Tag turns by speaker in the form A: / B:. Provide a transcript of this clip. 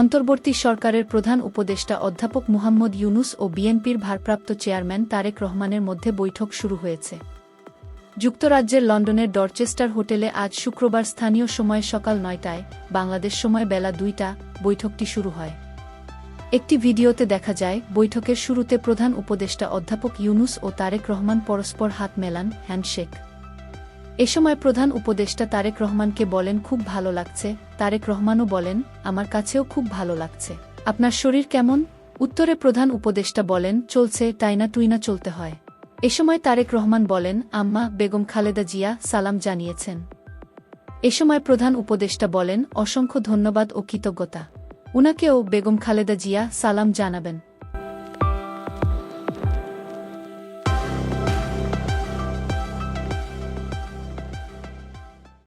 A: অন্তর্বর্তী সরকারের প্রধান উপদেষ্টা অধ্যাপক মুহাম্মদ ইউনুস ও বিএনপির ভারপ্রাপ্ত চেয়ারম্যান তারেক রহমানের মধ্যে বৈঠক শুরু হয়েছে। যুক্তরাজ্যের লন্ডনের ডরচেস্টার হোটেলে আজ শুক্রবার স্থানীয় সময় সকাল নয়টায়, বাংলাদেশ সময় বেলা দুইটা, বৈঠকটি শুরু হয়। একটি ভিডিওতে দেখা যায়, বৈঠকের শুরুতে প্রধান উপদেষ্টা অধ্যাপক ইউনুস ও তারেক রহমান পরস্পর হাত মেলান, হ্যান্ডশেক। এ সময় প্রধান উপদেষ্টা তারেক রহমানকে বলেন, খুব ভালো লাগছে। তারেক রহমানও বলেন, আমার কাছেও খুব ভালো লাগছে। আপনার শরীর কেমন? উত্তরে প্রধান উপদেষ্টা বলেন, চলছে টাইনা টুইনা চলতে হয়। এ সময় তারেক রহমান বলেন, আম্মা, বেগম খালেদা জিয়া সালাম জানিয়েছেন। এ সময় প্রধান উপদেষ্টা বলেন, অসংখ্য ধন্যবাদ ও কৃতজ্ঞতা। উনাকেও বেগম খালেদা জিয়া সালাম জানাবেন।